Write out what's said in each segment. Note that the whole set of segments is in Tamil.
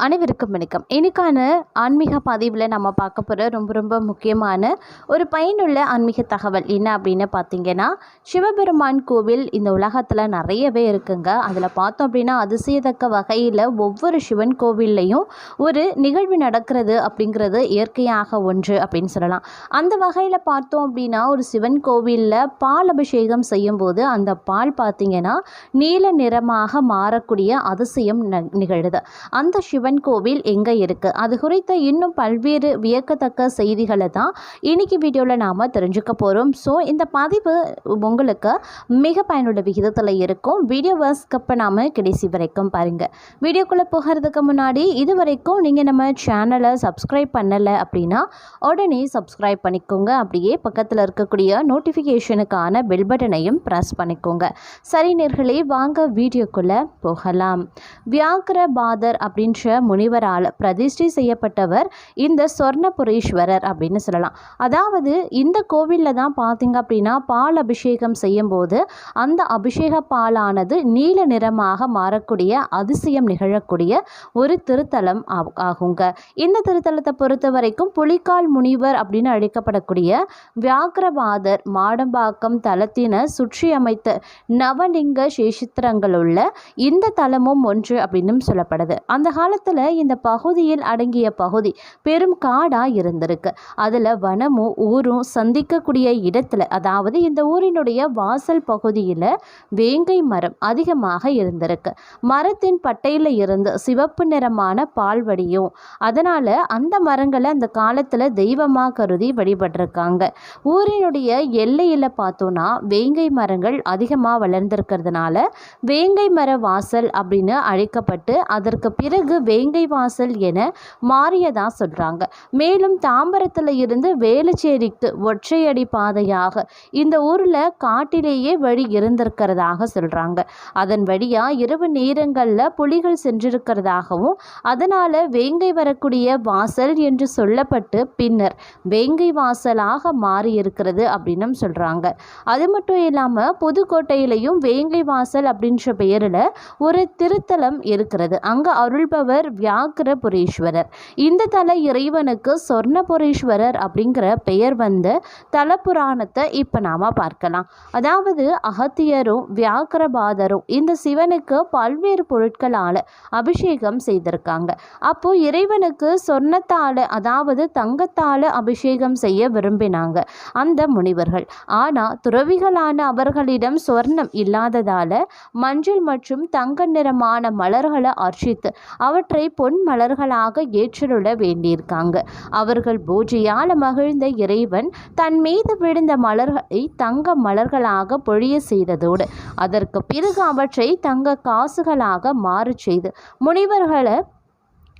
அனைவருக்கும் வணக்கம். இன்னைக்கான ஆன்மீக பதிவில் நம்ம பார்க்க போகிற ரொம்ப ரொம்ப முக்கியமான ஒரு பயனுள்ள ஆன்மீக தகவல் என்ன அப்படின்னு பார்த்தீங்கன்னா சிவபெருமான் கோவில் இந்த உலகத்தில் நிறையவே இருக்குங்க. அதில் பார்த்தோம் அப்படின்னா அதிசயத்தக்க வகையில் ஒவ்வொரு சிவன் கோவில்லையும் ஒரு நிகழ்வு நடக்கிறது அப்படிங்கிறது இயற்கையாக ஒன்று அப்படின்னு சொல்லலாம். அந்த வகையில் பார்த்தோம் அப்படின்னா ஒரு சிவன் கோவிலில் பால் அபிஷேகம் செய்யும்போது அந்த பால் பார்த்தீங்கன்னா நீல நிறமாக மாறக்கூடிய அதிசயம் ந- நிகழுது. அந்த சிவன் கோவில் எங்கே இருக்குது அது குறித்த இன்னும் பல்வேறு வியக்கத்தக்க செய்திகளை தான் இன்னைக்கு வீடியோவில் நாம் தெரிஞ்சுக்க போகிறோம் ஸோ இந்த பதிவு உங்களுக்கு மிக பயனுள்ள விகிதத்தில் இருக்கும். வீடியோவை ஸ்கிப் பண்ணாமல் கடைசி வரைக்கும் பாருங்கள் வீடியோக்குள்ளே போகிறதுக்கு முன்னாடி இது வரைக்கும் நீங்கள் நம்ம சேனலை சப்ஸ்கிரைப் பண்ணலை அப்படின்னா உடனே சப்ஸ்கிரைப் பண்ணிக்கோங்க. அப்படியே பக்கத்தில் இருக்கக்கூடிய நோட்டிஃபிகேஷனுக்கான பெல் பட்டனையும் ப்ரெஸ் பண்ணிக்கோங்க. சரி நேர்களே வாங்க வீடியோக்குள்ளே போகலாம். வியாக்கிரபாதர் அப்படின்ற முனிவரால் பிரதிஷ்டை செய்யப்பட்டவர் இந்த சொர்ணபுரீஸ்வரர் அப்படின்னு சொல்லலாம். அதாவது இந்த கோவிலில் தான் பார்த்தீங்க அப்படின்னா பால் அபிஷேகம் செய்யும்போது அந்த அபிஷேக பாலானது நீல நிறமாக மாறக்கூடிய அதிசயம் நிகழக்கூடிய ஒரு திருத்தலம் ஆகுங்க. இந்த திருத்தலத்தை பொறுத்த வரைக்கும் புலிக்கால் முனிவர் அப்படின்னு அழைக்கப்படக்கூடிய வியாக்கிரபாதர் மாடம்பாக்கம் தலத்தின சுற்றி அமைத்த நவலிங்க சேஷித்திரங்கள் உள்ள இந்த தலமும் ஒன்று அப்படின்னு சொல்லப்படுது. அந்த காலத்தில் இந்த பகுதியில் அடங்கிய பகுதி பெரும் காடாக இருந்திருக்கு. அதில் வனமும் ஊரும் சந்திக்கக்கூடிய இடத்துல அதாவது இந்த ஊரினுடைய வாசல் பகுதியில் வேங்கை மரம் அதிகமாக இருந்திருக்கு. மரத்தின் பட்டையில் இருந்து சிவப்பு நிறமான பால் வடியும். அதனால் அந்த மரங்களை அந்த காலத்தில் தெய்வமாக கருதி வழிபட்டிருக்காங்க. ஊரினுடைய எல்லையில் பார்த்தோன்னா வேங்கை மரங்கள் அதிகமாக வளர்ந்திருக்கிறதுனால வேங்கை மர வாசல் அப்படின்னு அழைக்கப்பட்டு அதற்கு பிறகு வேங்கை வாசல் என மாறியதா சொல்றாங்க. மேலும் தாம்பரத்தில் இருந்து வேலுச்சேரிக்கு ஒற்றையடி பாதையாக இந்த ஊர்ல காட்டிலேயே வழி இருந்திருக்கிறதாக சொல்றாங்க. அதன் வழியா இரவு நேரங்கள்ல புலிகள் சென்றிருக்கிறதாகவும் அதனால வேங்கை வரக்கூடிய வாசல் என்று சொல்லப்பட்டு பின்னர் வேங்கை வாசலாக மாறி இருக்கிறது அப்படின்னும் சொல்றாங்க. அது மட்டும் இல்லாம புதுக்கோட்டையிலையும் வேங்கை வாசல் அப்படின்ற பெயரில் ஒரு திருத்தலம் இருக்கிறது. அங்கே அருள்பவர் வியாக்கிரபுரீஸ்வரர். இந்த தல இறைவனுக்கு சொர்ணபுரீஸ்வரர் அப்படிங்கிற பெயர் வந்த தல புராணத்தை இப்போ நாம பார்க்கலாம். அதாவது அகத்தியரும் வியாக்கிரபாதரும் இந்த சிவனுக்கு பல்வேறு பொருட்களால் அபிஷேகம் செய்திருக்காங்க. அப்போ இறைவனுக்கு சொர்ணத்தால அதாவது தங்கத்தால அபிஷேகம் செய்ய விரும்பினாங்க அந்த முனிவர்கள். ஆனால் துறவிகளான அவர்களிடம் சொர்ணம் இல்லாததால மஞ்சள் மற்றும் தங்க நிறமான மலர்களை அர்ச்சித்து அவற்றை பொன் மலர்களாக ஏற்றுள்ள வேண்டியிருக்காங்க. அவர்கள் பூஜையால் மகிழ்ந்த இறைவன் தன் மீது விழுந்த மலர்களை தங்க மலர்களாக பொழிய செய்ததோடு அதற்கு பிறகு அவற்றை தங்க காசுகளாக மாறு செய்து முனிவர்களை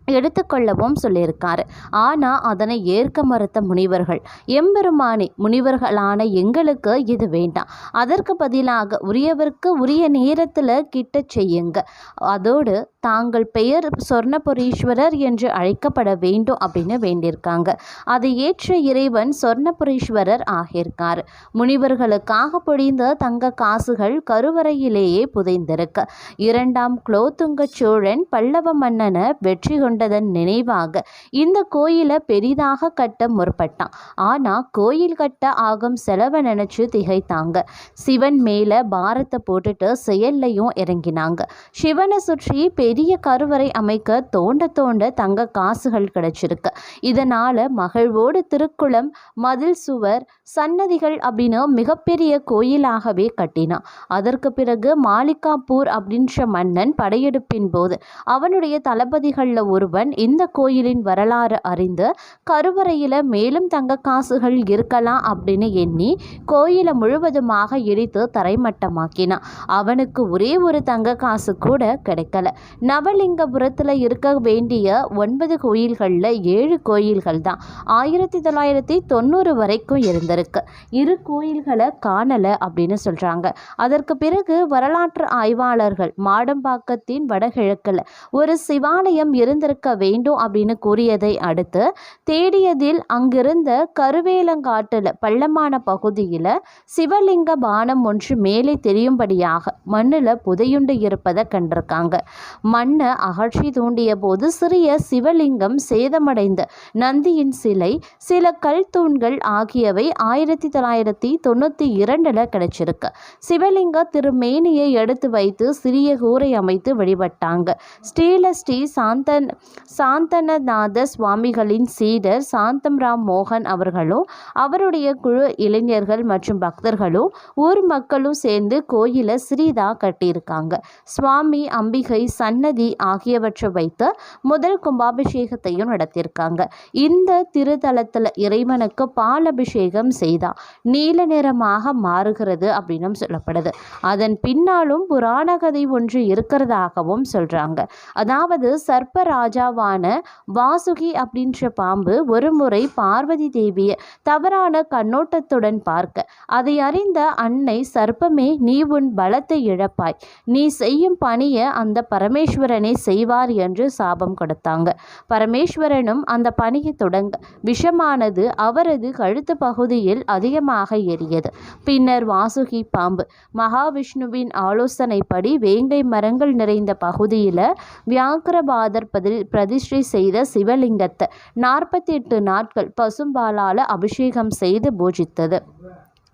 எடுத்துக்கொள்ளவும் சொல்லியிருக்காரு. ஆனால் அதனை ஏற்க மறுத்த முனிவர்கள் எம்பெருமானே முனிவர்களான எங்களுக்கு இது வேண்டாம். அதற்கு பதிலாக உரியவருக்கு உரிய நேரத்தில் கிட்ட செய்யுங்க. அதோடு தாங்கள் பெயர் சொர்ணபுரீஸ்வரர் என்று அழைக்கப்பட வேண்டும் அப்படின்னு வேண்டியிருக்காங்க. அதை ஏற்ற இறைவன் சொர்ணபுரீஸ்வரர் ஆகியிருக்கார். முனிவர்களுக்காக பொழிந்த தங்க காசுகள் கருவறையிலேயே புதைந்திருக்கு இரண்டாம் குலோத்துங்க சோழன் பல்லவ மன்னனை வெற்றி கொண்டதன் நினைவாக இந்த கோயிலை பெரிதாக கட்ட முற்பட்டான். ஆனால் கோயில் கட்ட ஆகும் செலவை நினைச்சு திகைத்தாங்க. சிவன் மேலே பாரத்தை போட்டுட்டு செயல்லையும் இறங்கினாங்க. சிவனை சுற்றி பெரிய பெரிய கருவறை அமைக்க தோண்ட தோண்ட தங்க காசுகள் கிடைச்சிருக்கு. இதனால மகிழ்வோடு திருக்குளம் மதில் சுவர் சன்னதிகள் அப்படின்னு மிகப்பெரிய கோயிலாகவே கட்டினான். அதற்கு பிறகு மாலிகாப்பூர் அப்படின்ற மன்னன் படையெடுப்பின் போது அவனுடைய தளபதிகளில் ஒருவன் இந்த கோயிலின் வரலாறு அறிந்து கருவறையில் மேலும் தங்க காசுகள் இருக்கலாம் அப்படின்னு எண்ணி கோயிலை முழுவதுமாக இடித்து தரைமட்டமாக்கினான். அவனுக்கு ஒரே ஒரு தங்க காசு கூட கிடைக்கல. நவலிங்கபுரத்தில் இருக்க வேண்டிய ஒன்பது கோயில்களில் ஏழு கோயில்கள் தான் ஆயிரத்தி தொள்ளாயிரத்தி தொண்ணூறு வரைக்கும் இருந்திருக்கு. இரு கோயில்களை காணலை அப்படின்னு சொல்கிறாங்க அதற்கு பிறகு வரலாற்று ஆய்வாளர்கள் மாடம்பாக்கத்தின் வடகிழக்கில் ஒரு சிவாலயம் இருந்திருக்க வேண்டும் அப்படின்னு கூறியதை அடுத்து தேடியதில் அங்கிருந்த கருவேலங்காட்டில் பள்ளமான பகுதியில் சிவலிங்க பானம் ஒன்று மேலே தெரியும்படியாக மண்ணில் புதையுண்டு இருப்பதை கண்டிருக்காங்க. மண்ணை அகற்றி தூண்டிய போது சிறிய சிவலிங்கம் சேதமடைந்த நந்தியின் சிலை சில கல் தூண்கள் ஆகியவை ஆயிரத்தி தொள்ளாயிரத்தி தொண்ணூற்றி இரண்டில் கிடைச்சிருக்கு. சிவலிங்க திருமேனியை எடுத்து வைத்து சிறிய கூரை அமைத்து வழிபட்டாங்க. ஸ்ரீல ஸ்ரீ சாந்தன் சாந்தனநாத சுவாமிகளின் சீடர் சாந்தம்ராம் மோகன் அவர்களும் அவருடைய குழு இளைஞர்கள் மற்றும் பக்தர்களும் ஊர் மக்களும் சேர்ந்து கோயிலை சிறிதாக கட்டியிருக்காங்க. சுவாமி அம்பிகை சன் சன்னதி ஆகியவற்றை வைத்து முதல் கும்பாபிஷேகத்தையும் நடத்தியிருக்காங்க. இந்த திருத்தலத்தில் இறைவனுக்கு பாலபிஷேகம் செய்தா. நீல நிறமாக மாறுகிறது அப்படின்னு சொல்லப்படுது. அதன் பின்னாலும் புராண கதை ஒன்று இருக்கிறதாகவும் சொல்கிறாங்க அதாவது சர்ப்ப ராஜாவான வாசுகி அப்படின்ற பாம்பு ஒரு முறை பார்வதி தேவியை தவறான கண்ணோட்டத்துடன் பார்க்க. அதை அறிந்த அன்னை சர்ப்பமே நீ உன் பலத்தை இழப்பாய். நீ செய்யும் பணியை அந்த பரமேஸ்வரனை செய்வார் என்று சாபம் கொடுத்தாங்க. பரமேஸ்வரனும் அந்த பணியை தொடங்க விஷமானது அவரது கழுத்து பகுதியில் அதிகமாக எரியது பின்னர் வாசுகி பாம்பு மகாவிஷ்ணுவின் ஆலோசனைப்படி வேங்கை மரங்கள் நிறைந்த பகுதியில் வியாக்கிரபாதர் பதில் பிரதிஷ்டை செய்த சிவலிங்கத்தை நாற்பத்தி எட்டு நாட்கள் பசும்பாலால் அபிஷேகம் செய்து பூஜித்தது.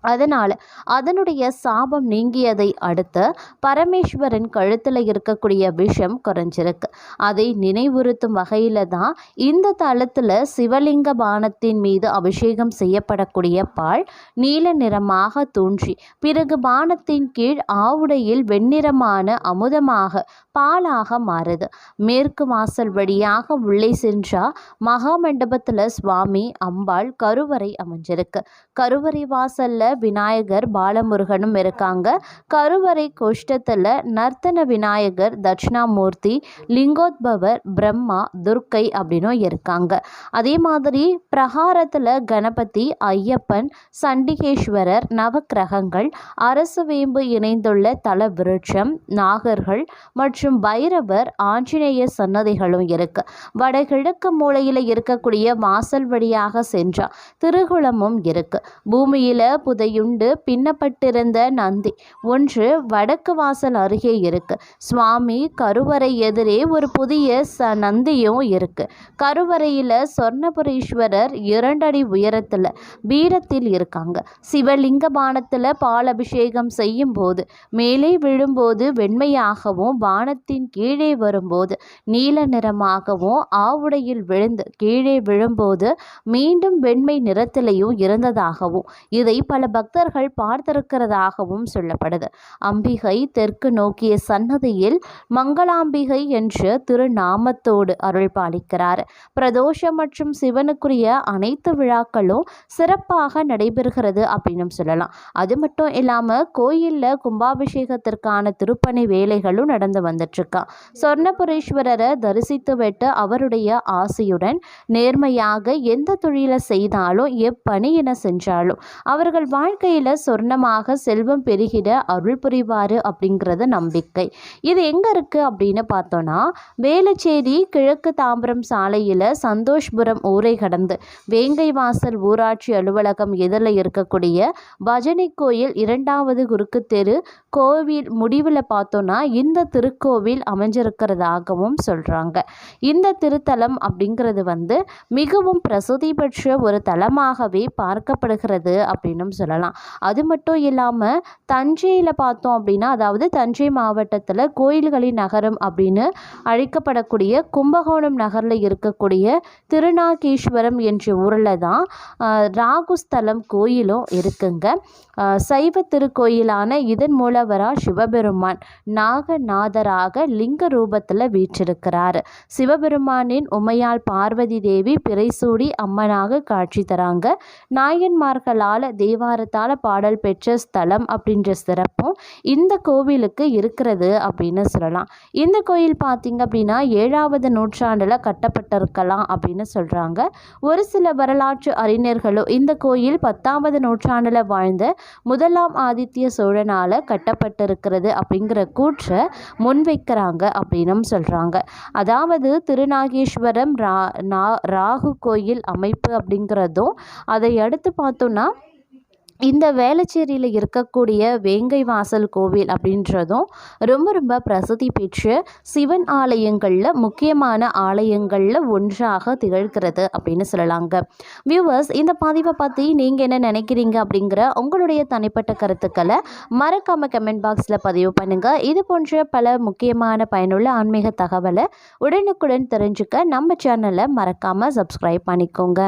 அதனால் அதனுடைய சாபம் நீங்கியதை அடுத்து பரமேஸ்வரன் கழுத்தில் இருக்கக்கூடிய விஷம் குறைஞ்சிருக்கு. அதை நினைவுறுத்தும் வகையில் தான் இந்த தளத்தில் சிவலிங்க பானத்தின் மீது அபிஷேகம் செய்யப்படக்கூடிய பால் நீல நிறமாக தோன்றி பிறகு பானத்தின் கீழ் ஆவுடையில் வெண்ணிறமான அமுதமாக பாலாக மாறுது. மேற்கு வாசல் வழியாக உள்ளே சென்றால் மகாமண்டபத்தில் சுவாமி அம்பாள் கருவறை அமைஞ்சிருக்கு. கருவறை வாசல்ல விநாயகர் பாலமுருகனும் இருக்காங்க. கருவறை கோஷ்டத்தில் நர்த்தன விநாயகர் தட்சிணாமூர்த்தி லிங்கோத்பவர் பிரம்மா துர்க்கை அப்படின்னும் இருக்காங்க. அதே மாதிரி பிரகாரத்தில் கணபதி ஐயப்பன் சண்டிகேஸ்வரர் நவக்கிரகங்கள் அரசு வேம்பு இணைந்துள்ள தல விருட்சம் நாகர்கள் மற்றும் பைரவர் ஆஞ்சநேய சன்னதிகளும் இருக்கு. வடகிழக்கு மூலையில் இருக்கக்கூடிய வாசல் வழியாக சென்றா திருகுளமும் இருக்கு. பூமியில புதையுண்டு பின்னப்பட்டிருந்த நந்தி. ஒன்று வடக்கு வாசல் அருகே இருக்கு. சுவாமி கருவறை எதிரே ஒரு புதிய ச நந்தியும் இருக்கு. கருவறையில் சொர்ணபுரீஸ்வரர் இரண்டடி உயரத்தில் பீடத்தில் இருக்காங்க. சிவலிங்க பானத்தில் பால் அபிஷேகம் செய்யும் போது மேலே விழும்போது வெண்மையாகவும் பானத்தின் கீழே வரும்போது நீல நிறமாகவும் ஆவுடையில் விழுந்து கீழே விழும்போது மீண்டும் வெண்மை நிறத்திலையும் இருந்ததாகவும் இதை பல பக்தர்கள் பார்த்திருக்கிறதாகவும் சொல்லப்படுது. அம்பிகை தெற்கு நோக்கிய சன்னதியில் மங்களாம்பிகை என்ற திருநாமத்தோடு அருள் பாலிக்கிறார் பிரதோஷம் மற்றும் சிவனுக்குரிய அனைத்து விழாக்களும் சிறப்பாக நடைபெறுகிறது அப்படின்னு சொல்லலாம். அது மட்டும் இல்லாமல் கோயிலில் கும்பாபிஷேகத்திற்கான திருப்பணி வேலைகளும் நடந்து வந்துட்டுருக்கா சொர்ணபுரீஸ்வரரை தரிசித்து விட்டு அவருடைய ஆசையுடன் நேர்மையாக எந்த தொழிலை செய்தாலும் எப்பணியின செஞ்சாலும் அவர்கள் வாழ்க்கையில் சொர்ணமாக செல்வம் பெருகிட அருள் புரிவார் அப்படிங்கிறது நம்பிக்கை. இது எங்கே இருக்குது அப்படின்னு பார்த்தோன்னா வேலுச்சேரி கிழக்கு தாம்பரம் சாலையில் சந்தோஷ்புரம் ஊரை கடந்து வேங்கை வாசல் ஊராட்சி அலுவலகம் எதிரில் இருக்கக்கூடிய பஜனை கோயில் இரண்டாவது குறுக்கு தெரு கோவில் முடிவில் பார்த்தோன்னா இந்த திருக்கோவில் அமைஞ்சிருக்கிறதாகவும் சொல்கிறாங்க இந்த திருத்தலம் அப்படிங்கிறது வந்து மிகவும் பிரசித்தி பெற்ற ஒரு தலமாகவே பார்க்கப்படுகிறது அப்படின்னும் சொல்லலாம். அது மட்டும் இல்லாமல் தஞ்சையில் பார்த்தோம் அப்படின்னா அதாவது தஞ்சை மாவட்டத்தில் கோயில்களின் நகரம் அப்படின்னு அழைக்கப்படக்கூடிய கும்பகோணம் நகரில் இருக்கக்கூடிய திருநாகேஸ்வரம் என்ற ஊரில் தான் ராகுஸ்தலம் கோயிலும் இருக்குங்க. சைவ திருக்கோயிலான இதன் மூலவரா சிவபெருமான் நாகநாதராக லிங்க ரூபத்தில் வீற்றிருக்கிறார். சிவபெருமானின் உமையால் பார்வதி தேவி பிறைசூடி அம்மனாக காட்சி தராங்க. நாயன்மார்களால் தேவாரத்தால் பாடல் பெற்ற ஸ்தலம் அப்படின்ற சிறப்பும் இந்த கோவிலுக்கு இருக்கிறது அப்படின்னு சொல்லலாம். இந்த கோயில் பார்த்திங்க அப்படின்னா ஏழாவது நூற்றாண்டில் கட்டப்பட்டிருக்கலாம் அப்படின்னு சொல்கிறாங்க ஒரு ஒரு சில வரலாற்று அறிஞர்களும் இந்த கோயில் பத்தாவது நூற்றாண்டில் வாழ்ந்த முதலாம் ஆதித்ய சோழனால் கட்டப்பட்டிருக்கிறது அப்படிங்கிற கூற்றை முன்வைக்கிறாங்க அப்படின்னும் சொல்கிறாங்க அதாவது திருநாகேஸ்வரம் ரா நா ராகு கோயில் அமைப்பு அப்படிங்கிறதும் அதை அடுத்து பார்த்தோன்னா இந்த வேளச்சேரியில் இருக்கக்கூடிய வேங்கை வாசல் கோவில் அப்படின்றதும் ரொம்ப ரொம்ப பிரசித்தி பெற்று சிவன் ஆலயங்களில் முக்கியமான ஆலயங்களில் ஒன்றாக திகழ்கிறது அப்படின்னு சொல்லலாங்க. வியூவர்ஸ் இந்த பதிவை பற்றி நீங்கள் என்ன நினைக்கிறீங்க அப்படிங்கிற உங்களுடைய தனிப்பட்ட கருத்துக்களை மறக்காமல் கமெண்ட் பாக்ஸில் பதிவு பண்ணுங்கள் இது போன்ற பல முக்கியமான பயனுள்ள ஆன்மீக தகவலை உடனுக்குடன் தெரிஞ்சுக்க நம்ம சேனலை மறக்காமல் சப்ஸ்கிரைப் பண்ணிக்கோங்க.